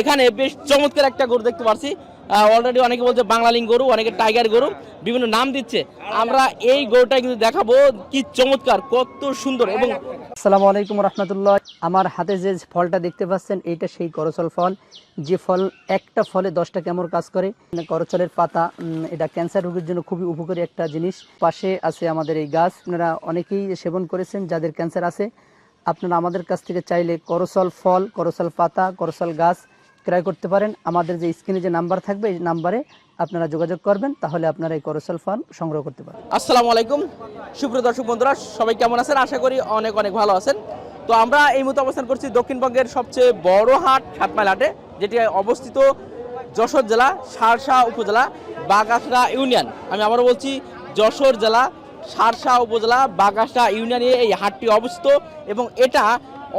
এখানে বেশ চমৎকার একটা গরু দেখতে পাচ্ছি অলরেডি অনেকে বলছে বাংলালিং গরু, অনেকে টাইগার গরু, বিভিন্ন নাম দিচ্ছে। আমরা এই গরুটা কিন্তু দেখাবো, কি চমৎকার, কত সুন্দর এবং আসসালামু আলাইকুম রহমতুল্লাহ। আমার হাতে যে ফলটা দেখতে পাচ্ছেন, এইটা সেই করচল ফল। যে ফল, একটা ফলে দশটা কেমন কাজ করে। মানে করচলের পাতা এটা ক্যান্সার রোগের জন্য খুবই উপকারী একটা জিনিস। পাশে আছে আমাদের এই গাছ। আপনারা অনেকেই সেবন করেছেন, যাদের ক্যান্সার আছে। আপনারা আমাদের কাছ থেকে চাইলে করচল ফল, করচল পাতা, করচল গাছ ক্রয় করতে পারেন। আমাদের যে স্ক্রিনে যে নাম্বার থাকবে, এই নাম্বারে আপনারা যোগাযোগ করবেন, তাহলে আপনারা এই করচল ফল সংগ্রহ করতে পারেন আসসালামু আলাইকুম। সুপ্রিয় দর্শক বন্ধুরা, সবাই কেমন আছেন? আশা করি অনেক অনেক ভালো আছেন। তো আমরা এই মুহূর্তে অবস্থান করছি দক্ষিণবঙ্গের সবচেয়ে বড় হাট, সাতমাইল হাটে, যেটি অবস্থিত যশোর জেলা, সারসা উপজেলা বাগাসরা ইউনিয়ন। আমি আবারও বলছি, যশোর জেলা, সারসা উপজেলা বাগাসরা ইউনিয়নে এই হাটটি অবস্থিত এবং এটা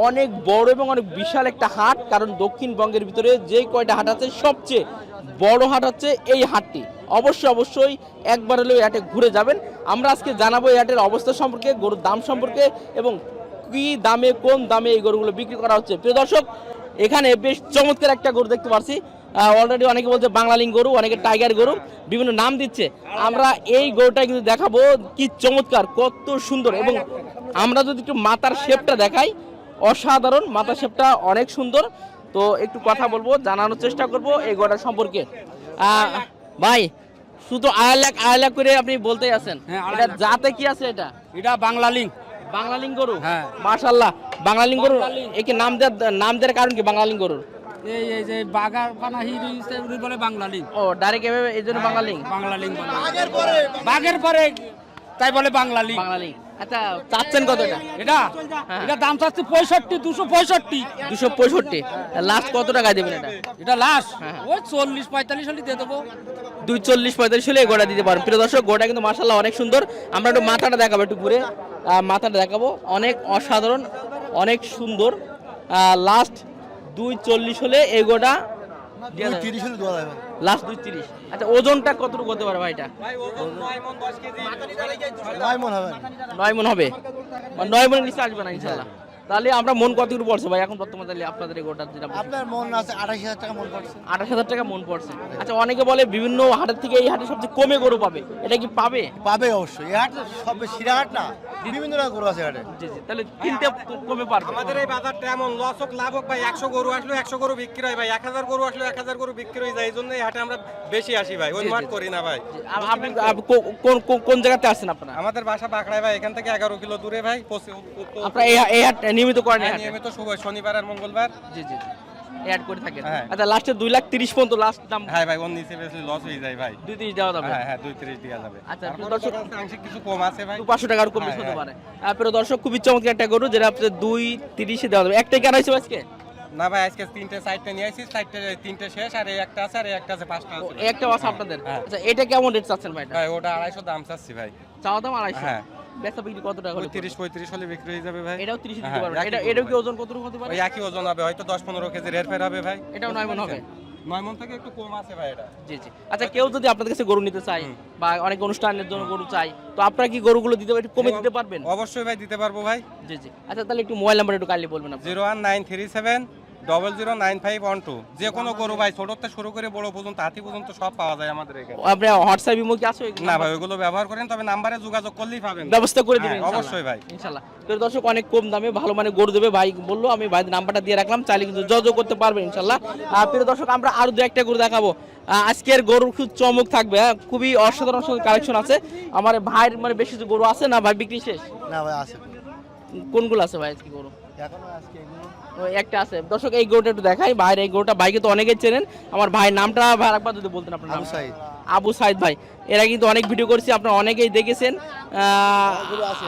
অনেক বড় এবং অনেক বিশাল একটা হাট, কারণ দক্ষিণবঙ্গের ভিতরে যে কয়টা হাট আছে, সবচেয়ে বড় হাট হচ্ছে এই হাটটি। অবশ্যই অবশ্যই একবার হলেও হাটে ঘুরে যাবেন। আমরা আজকে জানাব এই হাটের অবস্থা সম্পর্কে, গরুর দাম সম্পর্কে এবং কি দামে, কোন দামে এই গরুগুলো বিক্রি করা হচ্ছে। প্রিয় দর্শক, এখানে বেশ চমৎকার একটা গরু দেখতে পাচ্ছি অলরেডি অনেকে বলছে বাংলালিং গরু, অনেকে টাইগার গরু, বিভিন্ন নাম দিচ্ছে। আমরা এই গরুটা কিন্তু দেখাবো, কি চমৎকার, কত সুন্দর। এবং আমরা যদি একটু মাথার শেপটা দেখাই অসাধারণ মাথা শেপটা অনেক সুন্দর। তো একটু কথা বলব জানানোর চেষ্টা করব এই গরুটা সম্পর্কে। ভাই শুধু আড়াই লাখ আড়াই লাখ করে আপনি বলতেই আছেন। হ্যাঁ, এটা। জাতে কি আছে এটা? এটা বাংলা লিঙ্ক বাংলালিং গরু? হ্যাঁ। মাশাল্লাহ বাংলালিং গরু। একে নাম দেওয়ার নাম দেওয়ার কারণ কি বাংলালিং গরুর? এই এই যে বাগার পানা হিরো হিসেবে বলে বাংলা লিঙ্ক ও ডাইরেক্ট এভাবে এই জন্য বাংলালিং বাংলা লিঙ্ক বলে। বাঘের পরে তাই বলে বাংলা লিঙ্ক বাংলালিং আচ্ছা চাচ্ছেন কত এটা? এটা? হ্যাঁ। এটা দাম চাচ্ছে পঁয়ষট্টি দুশো পঁয়ষট্টি। দুশো পঁয়ষট্টি? লাস্ট কত টাকা দেবেন এটা? এটা লাশ হ্যাঁ। ওই চল্লিশ পঁয়তাল্লিশ হলে দিয়ে দেবো। দুই চল্লিশ পঁয়তাল্লিশ হলে গোটা দিতে পারেন প্রিয় দর্শক গোটা কিন্তু অনেক সুন্দর। আমরা একটু মাথাটা দেখাবো একটু ঘুরে। মাথাটা দেখাবো। অনেক অসাধারণ অনেক সুন্দর। লাস্ট দুই চল্লিশ হলে এই গোটা লাস্ট দুই তিরিশ। আচ্ছা ওজনটা কতটুকু হতে পারে ভাইটা নয় মন হবে। নয় মন হবে। মানে নয় মনের নিচে আসবে না ইনশাল্লাহ। তাহলে আমরা মন কতটুকু পড়ছে ভাই? এখন বর্তমানে তাহলে আপনাদের গোটা যেটা আপনার মন আছে আঠাশ হাজার টাকা মন পড়ছে। আঠাশ হাজার টাকা মন পড়ছে। আচ্ছা অনেকে বলে বিভিন্ন হাটের থেকে এই হাটে সবচেয়ে কমে গরু পাবে। এটা কি পাবে? পাবে অবশ্যই। এই হাট সব সিরাহাট না বিভিন্ন রকম গরু আছে হাটে। জি জি তাহলে কিনতে কমে পারবে। আমাদের এই বাজারটা এমন লস হোক লাভ হোক ভাই একশো গরু আসলো একশো গরু বিক্রি হয় ভাই এক হাজার গরু আসলো এক হাজার গরু বিক্রি হয়ে যায় এই জন্য এই হাটে আমরা বেশি আসি ভাই ওই মাঠ করি না ভাই। আপনি কোন কোন- জায়গাতে আসছেন আপনারা? আমাদের বাসা বাঁকড়ায় ভাই এখান থেকে এগারো কিলো দূরে ভাই আপনারা এই হাট নিয়মিত করেন হ্যাঁ, নিয়মিত শুভ শনিবার আর মঙ্গলবার। জি জি হাট করে থাকেন? হ্যাঁ। আচ্ছা লাস্টে দুই লাখ তিরিশ পর্যন্ত লাস্ট দাম হ্যাঁ ভাই নিচে বেশি লস হয়ে যায় ভাই। দুই তিরিশ দেওয়া যাবে? হ্যাঁ হ্যাঁ দুই তিরিশ দেওয়া যাবে। আচ্ছা, তারপরে দর্শক- কথা আংশিক কিছু কম আছে ভাই। দু পাঁচশো টাকার কম হ্যাঁ, হতে হ্যাঁ। পারে। তারপরে দর্শক খুবই চমৎকার একটা গরু যেটা আপনাদের দুই তিরিশে দেওয়া যাবে। একটাই কেন হয়েছে আজকে? না ভাই আজকে তিনটে সাইডটা নিয়ে আসি। সাইডটা তিনটে শেষ আর এই একটা আছে আর এই একটা আছে পাঁচটা ও, আছে একটা আছে আপনাদের? হ্যাঁ। আচ্ছা এটা কেমন রেট চাচ্ছেন ভাই ভাই ওটা আড়াইশো দাম চাচ্ছি ভাই। চাওয়া দাম আড়াইশো। হ্যাঁ। বেচা বিক্রি কত টাকা হলে তিরিশ পঁয়ত্রিশ হলে বিক্রি হয়ে যাবে ভাই। এটাও তিরিশ দিতে হ্যাঁ, একই এটা এটাও কি ওজন কতটুকু হতে পারে? ওই একই ওজন হবে হয়তো দশ পনেরো কেজি রেট ফের হবে ভাই। এটাও নয় মন হবে? নয় মন থেকে একটু কম আছে ভাই এটা। জি জি। আচ্ছা কেউ যদি আপনাদের কাছে গরু নিতে চায় বা অনেক অনুষ্ঠানের জন্য গরু চাই তো আপনারা কি গরুগুলো দিতে একটু কমে দিতে পারবেন? অবশ্যই ভাই দিতে পারব ভাই। জি জি। আচ্ছা তাহলে একটু মোবাইল নাম্বার একটু কাইন্ডলি বলবেন আপনি zero one nine three seven double zero nine five one two যে কোনো গরু ভাই ছোট থেকে শুরু করে বড় পর্যন্ত হাতি পর্যন্ত সব পাওয়া যায় আমাদের এখানে। আপনার হোয়াটসঅ্যাপ ইমো কি আছে না ভাই ওইগুলো ব্যবহার করেন তবে নাম্বারে যোগাযোগ করলেই পাবেন। ব্যবস্থা করে দিবেন হ্যাঁ, অবশ্যই ভাই। তো দর্শক অনেক কম দামে ভালো মানে গরু দেবে। ভাই বলল আমি ভাই নাম্বারটা দিয়ে রাখলাম চাইলে কিন্তু যোগাযোগ করতে পারবেন ইনশাল্লাহ আর প্রিয় দর্শক আমরা আরও দু একটা গরু দেখাবো। আজকের গরুর খুব চমক থাকবে হ্যাঁ, খুবই অসাধারণ অসাধারণ কালেকশন আছে। আমার ভাইয়ের মানে বেশি কিছু গরু আছে না? ভাই বিক্রি শেষ? না ভাই আছে। কোনগুলো আছে ভাই আজকে গরু? এখনও আজকে ওই একটা আছে। দর্শক এই গরুটা একটু দেখাই। ভাইয়ের এই গরুটা ভাইকে তো অনেকে চেনেন। আমার ভাই নামটা ভাই একবার যদি বলতেন আপনার নাম। আবু সাইদ। আবু সাইদ ভাই। এরা কিন্তু অনেক ভিডিও করছি আপনারা অনেকেই দেখেছেন।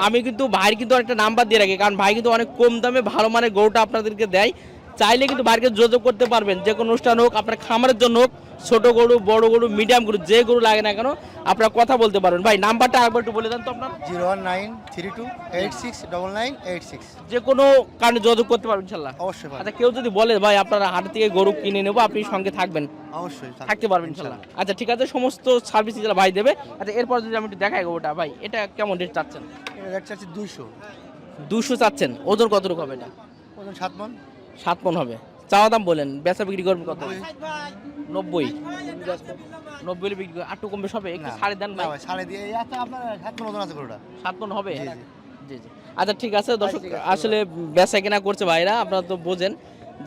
আমি কিন্তু ভাইয়ের কিন্তু একটা নাম্বার দিয়ে রাখি কারণ ভাই কিন্তু অনেক কম দামে ভালো মানের গরুটা আপনাদেরকে দেয়। চাইলে কিন্তু ভাইকে যোগাযোগ করতে পারবেন। যে কোনো অনুষ্ঠান হোক আপনার খামারের জন্য হোক ছোট গরু বড় গরু মিডিয়াম গরু যে গরু লাগে না কেন আপনারা কথা বলতে পারবেন। ভাই নাম্বারটা আরেকবার একটু বলে দেন তো আপনার। Zero one nine three two eight six double nine eight six. যে কোনো কারণে যোগাযোগ করতে পারবেন ইনশাল্লাহ। অবশ্যই আচ্ছা কেউ যদি বলে ভাই আপনারা হাট থেকে গরু কিনে নেব আপনি সঙ্গে থাকবেন। অবশ্যই থাকতে পারবেন ইনশাল্লাহ। আচ্ছা ঠিক আছে সমস্ত সার্ভিস যারা ভাই দেবে। আচ্ছা এরপর যদি আমি একটু দেখাই ওটা ভাই এটা কেমন রেট চাচ্ছেন? রেট চাচ্ছি দুইশো। দুশো চাচ্ছেন। ওজন কতটুকু হবে এটা? ওজন সাত মন। সাত মন হবে। চাওয়া দাম বলেন বেচা বিক্রি করবেন কত? নব্বই। নব্বই। বিক্রি করে আটটু কমবে সবে একটু দেন ভাই। সাড়ে দিয়ে আপনার সাত মন ওজন আছে গরুটা। সাত মন হবে? জি, জি। আচ্ছা ঠিক আছে দর্শক আসলে বেচা কেনা করছে ভাইরা আপনারা তো বোঝেন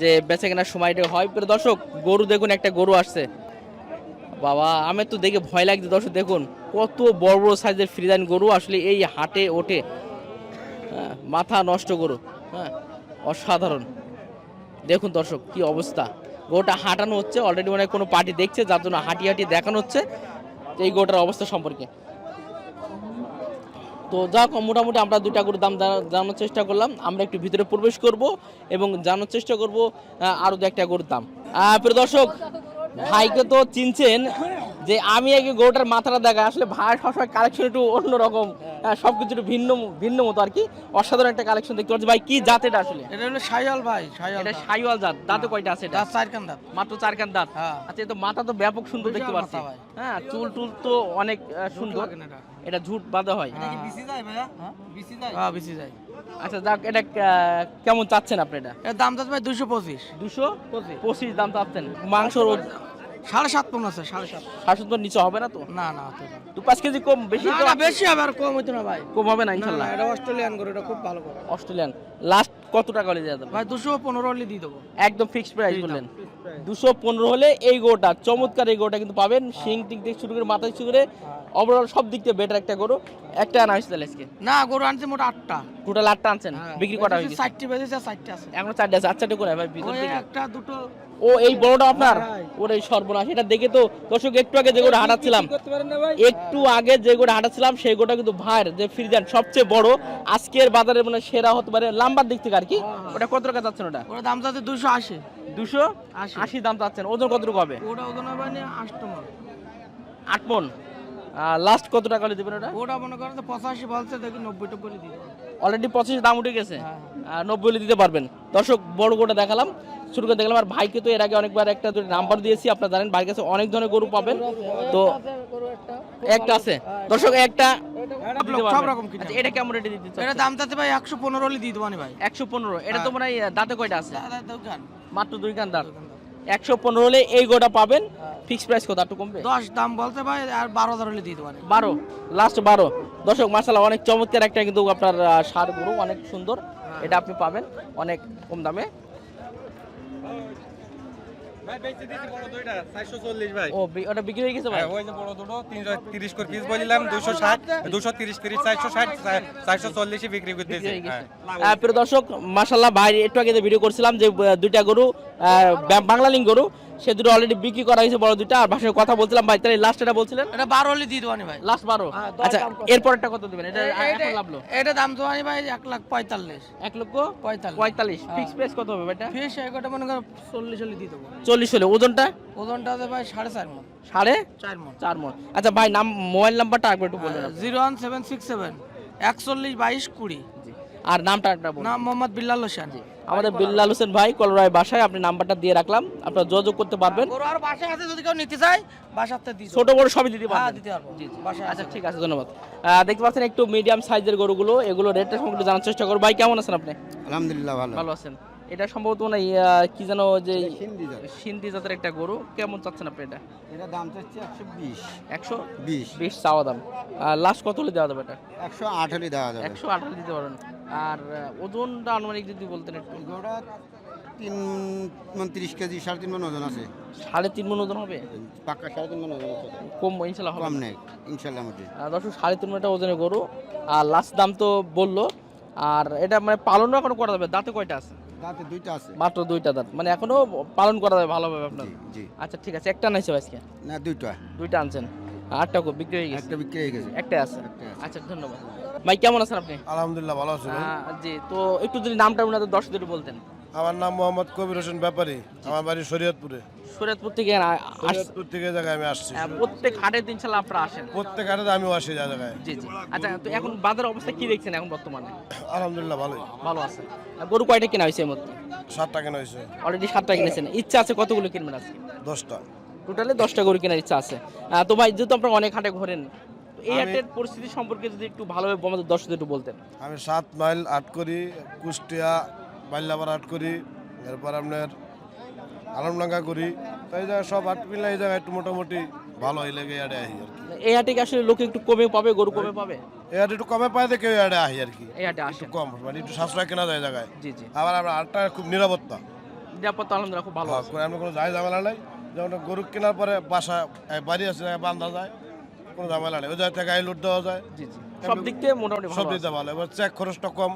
যে বেচা কেনার সময়টা হয়। প্রিয় দর্শক গরু দেখুন একটা গরু আসছে। বাবা আমি তো দেখে ভয় লাগছে দর্শক দেখুন কত বড় বড় সাইজের ফ্রিজান গরু আসলে এই হাটে ওঠে। হ্যাঁ, মাথা নষ্ট গরু। হ্যাঁ অসাধারণ। দেখুন দর্শক, কি অবস্থা। গোটা হাঁটানো হচ্ছে অলরেডি মানে কোনো পার্টি দেখছে, যার জন্য হাঁটি হাঁটি দেখানো হচ্ছে, এই গোটার অবস্থা সম্পর্কে। তো যাক, মোটামুটি আমরা দুটা গরুর দাম জানা- জানানোর চেষ্টা করলাম। আমরা একটু ভিতরে প্রবেশ করব এবং জানার চেষ্টা করব আরও আরও দু একটা গরুর দাম। প্রিয় দর্শক, ভাইকে তো চিনছেন যে আমি আগে গরুটার মাথাটা দেখা আসলে ভাই সবসময় কালেকশন একটু অন্যরকম সব কিছু একটু ভিন্ন ভিন্ন মতো আর কি। অসাধারণ একটা কালেকশন দেখতে পাচ্ছি। ভাই কি জাত এটা আসলে? এটা হলো সাইয়াল ভাই সাইয়াল এটা সাইওয়াল জাত দাঁতে। কয়টা আছে এটা? চার কান দাঁত। মাত্র চার কান দাঁত? হ্যাঁ। আচ্ছা তো মাথা তো ব্যাপক সুন্দর দেখতে পাচ্ছি। হ্যাঁ চুল টুল তো অনেক সুন্দর। এটা। এটা ঝুট বাঁধা হয়। বিসি যায় ভাইয়া? বিসি যায়? হ্যাঁ বিসি যায়। আচ্ছা যাক এটা কেমন চাচ্ছেন আপনি এটা? এর দাম যাচ্ছে ভাই দুইশো পঁচিশ। দুশো পঁচিশ? দাম চাচ্ছেন। মাংসর সাড়ে সাত আছে সাড়ে সাত। শাসন নিচে হবে না তো? না না দু পাঁচ কেজি কম বেশি না, বেশি হবে আর কম হইতো না ভাই। কম হবে না না, ইনশাল্লাহ। এটা অস্ট্রেলিয়ান করে এটা খুব ভালো করে অস্ট্রেলিয়ান। লাস্ট কত টাকা হলে দেওয়া যাবে? ভাই দুশো পনেরো হলে দিয়ে দেবো। একদম ফিক্সড প্রাইস বললেন। দুশো পনেরো হলে এই গোটা চমৎকার এই গোটা কিন্তু পাবেন। শিং টিক থেকে শুরু করে মাথা শুরু করে ওভারঅল সব দিক থেকে বেটার একটা গরু। একটা আনা হয়েছে তাহলে আজকে? না গরু আনছে মোট আটটা। টোটাল আটটা আনছেন? বিক্রি করা হয়ে গেছে ষাটটি বেজেছে চারটে আছে। এখনও চারটে আছে। আচ্ছা করে ভাই ভিতর থেকে একটা দুটো। ও এই বড়টা আপনার। ওরে সর্বনাশ এটা দেখে তো দর্শক একটু আগে যে গোটা হাঁটাচ্ছিলাম। একটু আগে যে গোটা হাঁটাচ্ছিলাম সেই গোটা কিন্তু ভাইয়ের যে ফ্রিজান সবচেয়ে বড় আজকের বাজারে মানে সেরা হতে পারে লাম্বার দিক থেকে আর কি। ওটা কত টাকা যাচ্ছেন ওটা? ওর দাম যাচ্ছে দুশো আশি। দুশো? আশি। আশি দাম চাচ্ছেন ওজন কতটুকু হবে? ওটা ওজন হবে আট মন। লাস্ট কত টাকা হলে দেবেন ওটা? ওটা মনে করেন পঁচাশি বলছে দেখি নব্বই টব্বই। অলরেডি পঁচিশ দাম উঠে গেছে? হ্যাঁ। নব্বই হলে দিতে পারবেন। দর্শক বড় গোটা দেখালাম শুরু করে দেখলাম। আর ভাইকে তো এর আগে অনেকবার একটা দুটো নাম্বার দিয়েছি আপনারা জানেন ভাইয়ের কাছে অনেক ধরনের গরু পাবেন। তো একটা আছে। দর্শক একটা সব রকম আচ্ছা, এটা কেমন রেটে দিতে এটা দাম চাচ্ছে ভাই একশো পনেরো হলে দিয়ে দেবো নি ভাই। একশো পনেরো। এটা তো মনে হয় দাঁতে কয়টা আছে? মাত্র দুই কান দাঁত। একশো পনেরো হলে এই গোটা পাবেন। ফিক্স প্রাইস কত? একটু কমবে। দশ দাম বলতে ভাই আর বারো হাজার হলে দিয়ে দেবো বারো? লাস্ট বারো। দর্শক মার্শাল্লাহ অনেক চমৎকার একটা কিন্তু আপনার সার গরু অনেক সুন্দর। এটা আপনি পাবেন অনেক কম দামে। ও ওটা বিক্রি হয়ে গেছে ভাই? হ্যাঁ, ওই যে বড় দুটো 330 করে পিস বলিলাম 260 230 30 460 440 বিক্রি করে বিক্রি দিয়েছি হয়ে প্রিয় দর্শক মাসাল্লাহ ভাই একটু আগে ভিডিও করছিলাম যে দুইটা গরু আহ, বাংলালিং গরু সে দুটো অলরেডি বিক্রি করা হয়েছে বড় দুইটা আর ভাষায় কথা বলছিলাম ভাই তাহলে লাস্ট এটা বলছিলেন? এটা বারো হলে দিয়ে দেবো নি ভাই। লাস্ট বারো? হ্যাঁ, আচ্ছা কত? এরপরটা কত দেবেন? এটা লাভলো। এটা দাম দেবো নি ভাই এক লাখ পঁয়তাল্লিশ। এক লক্ষ পঁয়তাল্লিশ। পঁয়তাল্লিশ। হ্যাঁ। ফিক্স প্রাইস কত হবে এটা ফিস এগারোটা মনে করো চল্লিশ হলে দিয়ে দেবো। চল্লিশ হলে। ওজনটা? ওজনটা আছে ভাই সাড়ে চার মন। সাড়ে? চার মন। চার মন। আচ্ছা ভাই নাম মোবাইল নাম্বারটা একবার একটু বলবেন আপনি। Zero one seven six seven একচল্লিশ বাইশ কুড়ি। জি। আর নামটা একটা নাম মোহাম্মদ বিল্লাল হোসেন। আমাদের বিল্লাল হোসেন ভাই কলরায় বাসায় আপনি নাম্বারটা দিয়ে রাখলাম। আপনারা যোগাযোগ করতে পারবেন। গরু আর বাসায় আছে যদি কেউ নিতে চায় বাসাতে দিই ছোট বড় সবই দিতে হ্যাঁ দিতে পারব। জি বাসায় আচ্ছা ঠিক আছে ধন্যবাদ। দেখতে পাচ্ছেন একটু মিডিয়াম সাইজের গরুগুলো। এগুলো রেটটা সম্পর্কে জানার চেষ্টা করব। ভাই কেমন আছেন আপনি? আলহামদুলিল্লাহ ভালো। ভালো আছেন। এটা সম্ভবত মানে কি যেন যে। সিন্ধি জাতের। একটা গরু। কেমন চাচ্ছেন আপনি এটা? এটা দাম চাচ্ছি একশো বিশ। একশো বিশ। বিশ চাওয়া দাম। লাস্ট কত হলে দেওয়া যাবে এটা? একশো আট হলে দেওয়া যাবে। একশো আঠারো দিতে পারেন আর ওজনটা আনুমানিক যদি বলতেন একটু। তিন মন তিরিশ কেজি সাড়ে তিন মন ওজন আছে। সাড়ে তিন মন ওজন হবে? পাক্কা সাড়ে তিন মন ওজন আছে। কম ইনশাল্লাহ কম। নেই ইনশাল্লাহ মধ্যে দর্শক সাড়ে তিন মিনিটের ওজনের গরু। আর লাস্ট দাম তো বলল। আর এটা মানে পালনও এখনও করা যাবে? দাঁতে কয়টা আছে? দাঁতে দুইটা আছে। মাত্র দুইটা দাঁত। মানে এখনও পালন করা যাবে ভালোভাবে আপনার? জি জি। আচ্ছা ঠিক আছে। একটা নাইছে আজকে? না দুইটা। দুইটা আনছেন। আটটা বিক্রি হয়ে গেছে? একটা বিক্রি হয়ে গেছে। একটাই আছে? আচ্ছা ধন্যবাদ। ভাই কেমন আছেন আপনি? আলহামদুলিল্লাহ ভালো আছি জি তো একটু যদি নামটা ওনাদের দর্শকদের একটু বলতেন। আমার নাম মোহাম্মদ কবির হোসেন ব্যাপারী। আমার বাড়ি শরীয়তপুরে। শরীয়তপুর থেকে শরীয়তপুর থেকে জায়গায় আমি আসছি। প্রত্যেক হাটে দিন ইনশাল্লাহ আপনারা আসেন। প্রত্যেক হাটে আমিও আসি যা জায়গায়। জি জি। আচ্ছা তো এখন বাজার অবস্থা কি দেখছেন এখন বর্তমানে? আলহামদুলিল্লাহ ভালোই। ভালো আছে। গরু কয়টা কেনা হয়েছে এই মধ্যে ষাট টাকা হয়েছে। অলরেডি সাতটা কিনেছেন। ইচ্ছা আছে কতগুলো কিনবেন আজকে? দশটা। টোটালি দশটা গরু কেনার ইচ্ছা আছে। তো ভাই যেহেতু আপনারা অনেক হাটে ঘোরেন এই হাটের পরিস্থিতি সম্পর্কে যদি একটু ভালোভাবে আমাদের দর্শকদের একটু বলতেন। আমি সাত মাইল আট করি কুষ্টিয়া বাল্যাবার আট করি এরপর আপনার আলমডাঙ্গা করি। তো এই জায়গায় সব হাট মিলে এই জায়গায় একটু মোটামুটি ভালো এই লেগে আড়ে আহি আর কি। এই হাটে কি আসলে লোকে একটু কমে পাবে গরু কমে পাবে? এই হাটে একটু কমে পায় দেখে আড়ে আহি আর কি। এই হাটে আসে কম মানে একটু সাশ্রয় কেনা যায় জায়গায়। জি জি। আবার আমরা হাটটা খুব নিরাপত্তা। নিরাপত্তা আলহামদুলিল্লাহ খুব ভালো হ্যাঁ, আছে। আমরা কোনো যায় ঝামেলা নাই। যেমন গরু কেনার পরে বাসা বাড়ি আছে বান্ধা যায় কোনো ঝামেলা নেই। ওই জায়গা থেকে লুট দেওয়া যায়। জি জি। সব দিক থেকে মোটামুটি সব দিতে ভালো। এবার চেক খরচটা কম।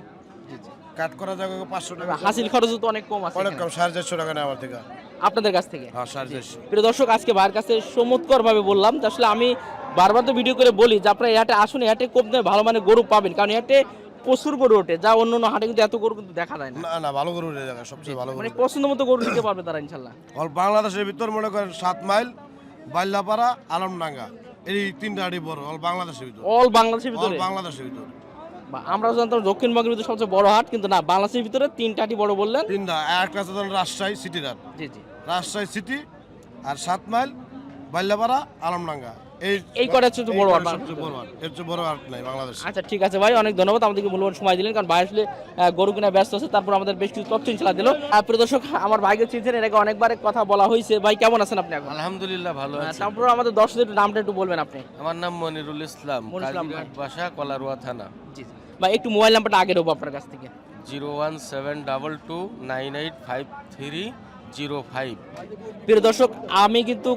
কাট করা যাবে পাঁচশো টাকা। হাসিল খরচও তো অনেক কম আছে অনেক কম সাড়ে চারশো টাকা নেয় আমার থেকে। আপনাদের কাছ থেকে? হ্যাঁ সাড়ে চারশো। প্রিয় দর্শক আজকে ভাইয়ের কাছে চমৎকার ভাবে বললাম যে আসলে আমি বারবার তো ভিডিও করে বলি যে আপনারা এই আসুন এই হাটে কম দামে ভালো মানে গরু পাবেন। কারণ এই হাটে প্রচুর গরু ওঠে। যা অন্য অন্য হাটে কিন্তু এত গরু কিন্তু দেখা যায় না। না না ভালো গরু জায়গায় সবচেয়ে ভালো মানে গরু পছন্দ মতো গরু নিতে পারবে তারা ইনশাল্লাহ। বাংলাদেশের ভিতর মনে করেন সাত মাইল বাল্লাপাড়া আলমডাঙ্গা। এই তিনটা হাটি বড় অল বাংলাদেশের ভিতর। অল বাংলাদেশের ভিতর? বাংলাদেশের ভিতর। বা আমরা জানতাম দক্ষিণবঙ্গের ভিতরে সবচেয়ে বড় হাট কিন্তু না বাংলাদেশের ভিতরে তিনটা হাটই বড় বললেন। তিনটা একটা আছে ধরেন রাজশাহী সিটি রাট জি জি। রাজশাহী সিটি আর সাত মাইল বাল্লাপাড়া আলমডাঙ্গা। এই কটা হচ্ছে বড় এর চেয়ে বড় নাই বাংলাদেশ। আচ্ছা ঠিক আছে ভাই অনেক ধন্যবাদ আমাদেরকে মূল্যবান সময় দিলেন কারণ ভাই আসলে গরু কিনা ব্যস্ত আছে তারপর আমাদের বেশ কিছু তথ্য ইনশাল্লাহ দিল। প্রিয় দর্শক আমার ভাইকে চিনছেন এর আগে অনেকবার কথা বলা হয়েছে। ভাই কেমন আছেন আপনি এখন? আলহামদুলিল্লাহ ভালো আছি। তারপর আমাদের দর্শকদের একটু নামটা একটু বলবেন আপনি। আমার নাম মনিরুল ইসলাম বাসা কলারুয়া থানা। জি। ভাই একটু মোবাইল নাম্বারটা আগে দেবো আপনার কাছ থেকে। Zero one seven double two nine eight five three zero five. প্রিয় দর্শক আমি কিন্তু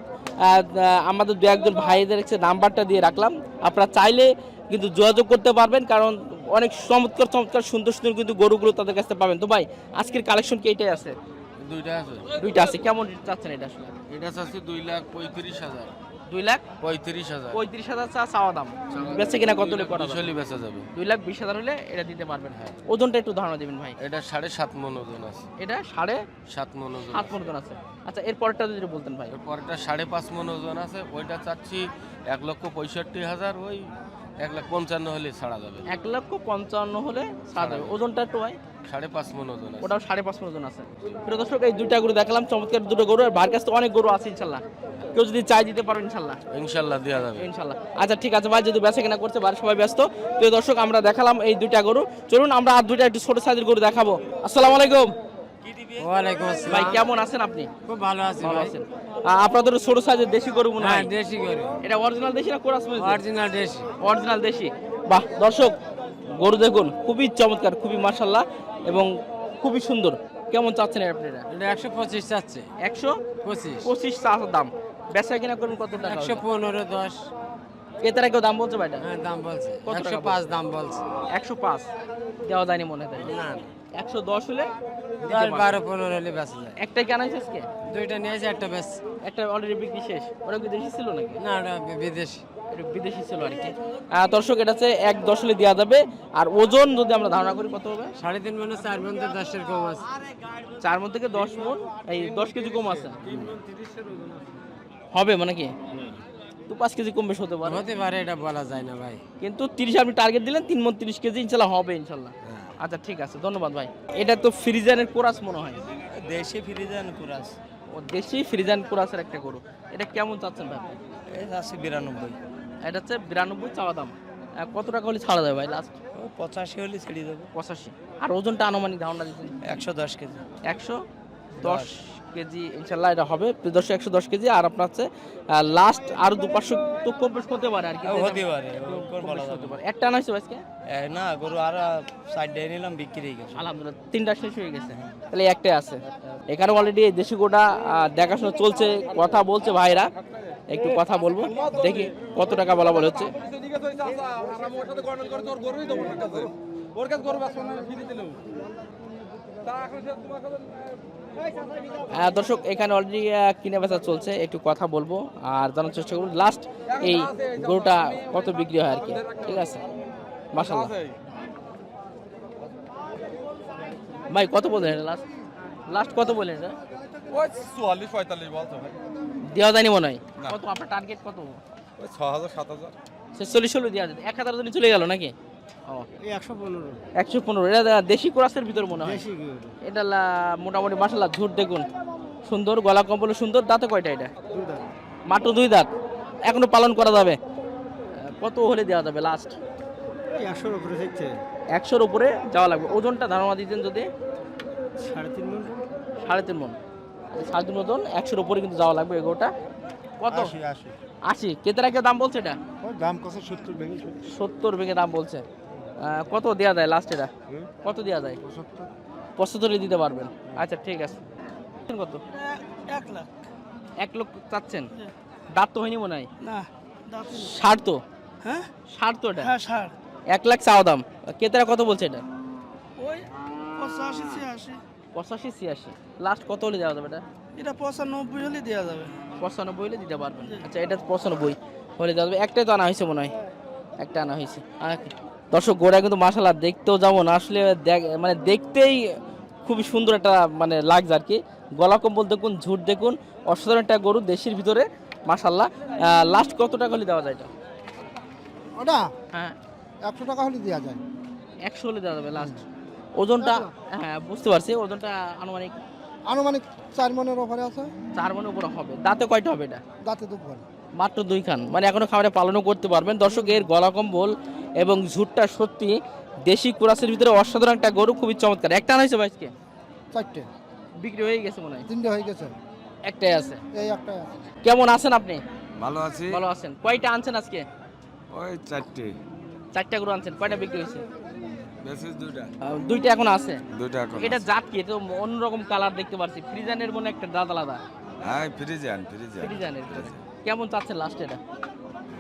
আমাদের দু একজন ভাইদের নাম্বারটা দিয়ে রাখলাম। আপনারা চাইলে কিন্তু যোগাযোগ করতে পারবেন কারণ অনেক চমৎকার চমৎকার সুন্দর সুন্দর কিন্তু গরুগুলো তাদের কাছে পাবেন। তো ভাই আজকের কালেকশন কি এটাই আছে? দুইটা আছে। দুইটা আছে। কেমন চাচ্ছেন এটা আসলে? এটা আছে দুই লাখ পঁয়ত্রিশ হাজার। দুই লাখ? পঁয়ত্রিশ হাজার। পঁয়ত্রিশ হাজার চা চাওয়া দাম। বেচে কিনা কত হলে করা যাবে? বেচা যাবে। দুই লাখ বিশ হাজার হলে এটা দিতে পারবেন হ্যাঁ। ওজনটা একটু ধারণা দেবেন ভাই। এটা সাড়ে সাত মন ওজন আছে। এটা সাড়ে সাত মন ওজন সাত মন ওজন আছে। আচ্ছা এর পরেরটা যদি বলতেন ভাই। পরেরটা সাড়ে পাঁচ মন ওজন আছে। ওইটা চাচ্ছি এক লক্ষ পঁয়ষট্টি হাজার ওই এক লাখ পঞ্চান্ন হলে ছাড়া যাবে। এক লক্ষ পঞ্চান্ন হলে সাত হবে। ওজনটা একটু ভাই? সাড়ে পাঁচ মন ওজন ওটাও সাড়ে পাঁচ মন ওজন আছে। প্রিয় দর্শক এই দুইটা গরু দেখালাম। চমৎকার দুটো গরু। আর ভাইয়ের কাছে অনেক গরু আছে ইনশাল্লাহ। কেউ যদি চাই দিতে পারো ইনশাল্লাহ। ইনশাল্লাহ দেওয়া যাবে। ইনশাল্লাহ। আচ্ছা ঠিক আছে ভাই যদি বেচা কেনা করছে বাড়ির সবাই ব্যস্ত। প্রিয় দর্শক আমরা দেখালাম এই দুইটা গরু। চলুন আমরা আর দুইটা একটু ছোট সাইজের গরু দেখাবো। আসসালামু আলাইকুম। ওয়ালাইকুম ভাই কেমন আছেন আপনি? খুব ভালো আছি ভালো আছেন। আপনাদের ছোট সাইজের দেশি গরু মনে হ্যাঁ দেশি গরু। এটা অরিজিনাল দেশি না কোরাস অরিজিনাল দেশি? অরিজিনাল দেশি। বাহ দর্শক গরু দেখুন খুবই চমৎকার খুবই মার্শাল্লাহ এবং খুবই সুন্দর। কেমন চাচ্ছেন আপনারা? এটা একশো পঁচিশ চাচ্ছে। একশো পঁচিশ। পঁচিশ চাষের দাম। বেচা কিনা করুন কত টাকা একশো পনেরো দশ। এটার কেউ দাম বলছে ভাইটা? হ্যাঁ দাম বলছে। একশো পাঁচ দাম বলছে। একশো পাঁচ? দেওয়া যায়নি মনে হয় না। একশো দশ হলে দশ। বারো পনেরো হলে বেঁচে যায়। একটাই কেন হয়েছে আজকে? দুইটা নিয়েছে একটা বেশ একটা অলরেডি বিক্রি শেষ। ওটা কি দেশি ছিল নাকি? না ওটা বিদেশি। বিদেশি ছিল আর কি। দর্শক এটা হচ্ছে এক দশ হলে দেওয়া যাবে। আর ওজন যদি আমরা ধারণা করি কত হবে? সাড়ে তিন মানে চার মধ্যে দশের কম আছে। চার মন থেকে দশ মন? এই দশ কেজি কম আছে। হবে মানে কি? তো পাঁচ কেজি কম বেশি হতে পারে। হতে পারে এটা বলা যায় না ভাই। কিন্তু তিরিশ আপনি টার্গেট দিলেন তিন মন তিরিশ কেজি ইনশাল্লাহ হবে ইনশাল্লাহ। আচ্ছা ঠিক আছে ধন্যবাদ ভাই। এটা তো ফ্রিজানের কোরাস মনে হয়? দেশি ফ্রিজান কুরাস। ও দেশি ফ্রিজান কোরাসের একটা গরু। এটা কেমন চাচ্ছেন ভাই? এই আছে বিরানব্বই। এটা হচ্ছে বিরানব্বই চাওয়া দাম। কত টাকা হলে ছাড়া যাবে ভাই লাস্ট পঁচাশি হলে ছেড়ে দেবো। পঁচাশি। আর ওজনটা আনুমানিক ধারণা দিচ্ছেন? একশো দশ কেজি। একশো দশ কেজি ইনশাল্লাহ এটা হবে। দশশো একশো দশ কেজি আর আপনার হচ্ছে লাস্ট আরও দু পাঁচশো তো কম বেশ হতে পারে আর কি হতে পারে হতে একটা আনা হয়েছে আজকে? না গরু আর সাইড দিয়ে নিলাম বিক্রি হয়ে গেছে। আলহামদুলিল্লাহ তিনটা শেষ হয়ে গেছে। তাহলে একটাই আছে। এখানে অলরেডি দেশি গোটা দেখাশোনা চলছে কথা বলছে ভাইরা। একটু কথা বলব দেখি কত টাকা বলা বলে হচ্ছে। আহ, দর্শক এখানে অলরেডি কিনে বেচা চলছে একটু কথা বলব আর জানার চেষ্টা করব। লাস্ট এই গরুটা কত বিক্রি হয় আর কি? ঠিক আছে? মাসাল্লাহ ভাই কত বললেন লাস্ট লাস্ট কত বললেন চুয়াল্লিশ পঁয়তাল্লিশ বলতো দেওয়া যায়নি মনে হয়? কত আপনার টার্গেট কত? ছ হাজার সাত হাজার। ছেচল্লিশ হলো দেওয়া যেত এক হাজার চলে গেল নাকি? একশো পনেরো। এটা দেশি ক্রাসের ভিতর মনে হয়। এটা। মোটামুটি মাসাল্লাহ ঝুট দেখুন। সুন্দর গলা কম্বল সুন্দর। দাঁতে কয়টা এটা? মাত্র দুই দাঁত। এখনও পালন করা যাবে। কত হলে দেওয়া যাবে লাস্ট একশোর উপরে দেখছে। একশোর উপরে যাওয়া লাগবে। ওজনটা ধারণা দিতেন যদি। সাড়ে তিন মন। সাড়ে তিন মন। সাড়ে তিন মতন একশোর উপরে কিন্তু যাওয়া লাগবে এগোটা কত? আশি কেতে রাখে দাম বলছে এটা? দাম কত? সত্তর ভেঙে সত্তর ভেঙে দাম বলছে। কত দেওয়া যায় লাস্ট এটা? কত দেওয়া যায়? পঁচাত্তরে। দিতে পারবেন। আচ্ছা ঠিক আছে। কত? এক লাখ। এক লক্ষ চাচ্ছেন? দাঁত তো হয়নি মনে হয়? না ষাট তো? হ্যাঁ? ষাট তো এটা? হ্যাঁ ষাট এক লাখ চাওয়া দাম। কেতারা কত বলছে এটা? ওই পঁচাশি ছিয়াশি। পঁচাশি ছিয়াশি। লাস্ট কত হলে দেওয়া যাবে এটা? এটা পঁচানব্বই হলে দেওয়া যাবে। পঁচানব্বই হলে দিতে পারবেন। আচ্ছা এটা পঁচানব্বই হলে দেওয়া যাবে। একটাই তো আনা হয়েছে মনে হয়। একটা আনা হয়েছে। আর কি? দর্শক গোড়া কিন্তু মাসাল্লাহ দেখতেও যেমন আসলে দেখ- মানে দেখতেই খুবই সুন্দর একটা মানে লাগছে আর কি। গলা কম্বল দেখুন ঝুট দেখুন অসাধারণ একটা গরু দেশের ভিতরে মাসাল্লাহ লাস্ট কত টাকা হলে দেওয়া যায় এটা? ওটা? হ্যাঁ। একশো টাকা হলে দেওয়া যায়। একশো হলে দেওয়া যাবে লাস্ট ওজনটা হ্যাঁ বুঝতে পারছি ওজনটা আনুমানিক আনুমানিক চার মনের ওপরে আছে। চার মনের উপরে হবে। দাঁতে কয়টা হবে এটা? দাঁতে দুধ ভরে মাত্র দুই খান মানে এখনও খামারে পালনও করতে পারবেন। দর্শক এর গলা কম্বল এবং ঝুটটা সত্যি দেশি কুরাসের ভিতরে অসাধারণ একটা গরু খুবই চমৎকার। একটা আনাইছে ভাইজকে চারটে। বিক্রি হয়ে গেছে মনে হয়। তিনটে হয়ে গেছে। একটাই আছে। এই একটাই আছে। কেমন আছেন আপনি? ভালো আছি। ভালো আছেন। কয়টা আনছেন আজকে? ওই চারটে। চারটা গরু আনছেন। কয়টা বিক্রি হয়েছে? দুইটা। দুইটা এখন আছে? দুইটা এখন এটা জাত কি? এটা তো অন্যরকম কালার দেখতে পাচ্ছি ফ্রিজানের মনে একটা দাঁত আলাদা। হ্যাঁ ফ্রিজান ফ্রিজান। ফ্রিজানের কেমন চাচ্ছে লাস্ট এটা?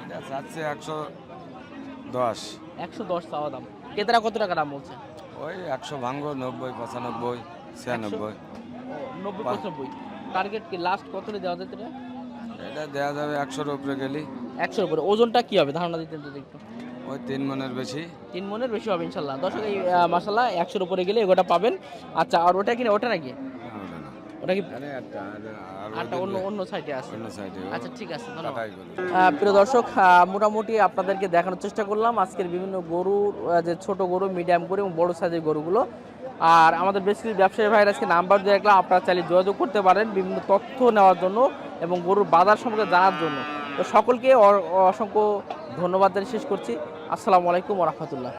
এটা চাচ্ছে একশো দশ। একশো দশ চাওয়া দাম। কেতারা কত টাকা দাম বলছে? ওই একশো ভাঙ্গ নব্বই পঁচানব্বই ছিয়ানব্বই। নব্বই পঁচানব্বই। টার্গেট কি লাস্ট কত দেওয়া যেতে এটা এটা দেওয়া যাবে একশোর উপরে গেলি একশোর উপরে। ওজনটা কি হবে? ধারণা দিতেন যদি একটু। ওই তিন মনের বেশি। তিন মনের বেশি হবে ইনশাল্লাহ। দর্শক এই মাসাল্লাহ একশোর উপরে গেলে এগোটা পাবেন। আচ্ছা আর ওটা কিনা ওটা নাকি? ওটা কি আরে একটা, আর- আর আরটা অন্য অন্য সাইডে আছে। অন্য সাইডে আচ্ছা ঠিক আছে ধন্যবাদ। প্রিয় দর্শক মোটামুটি আপনাদেরকে দেখানোর চেষ্টা করলাম আজকের বিভিন্ন গরুর যে ছোট গরু মিডিয়াম গরু এবং বড় সাইজের গরুগুলো। আর আমাদের বেশ কিছু ব্যবসায়ী ভাইয়ের আজকে নাম্বার দিয়ে রাখলাম আপনারা চাইলে যোগাযোগ করতে পারেন বিভিন্ন তথ্য নেওয়ার জন্য এবং গরুর বাজার সম্পর্কে জানার জন্য। তো সকলকে অসংখ্য ধন্যবাদ জানিয়ে শেষ করছি। আসসালামু আলাইকুম রহমতুল্লাহ।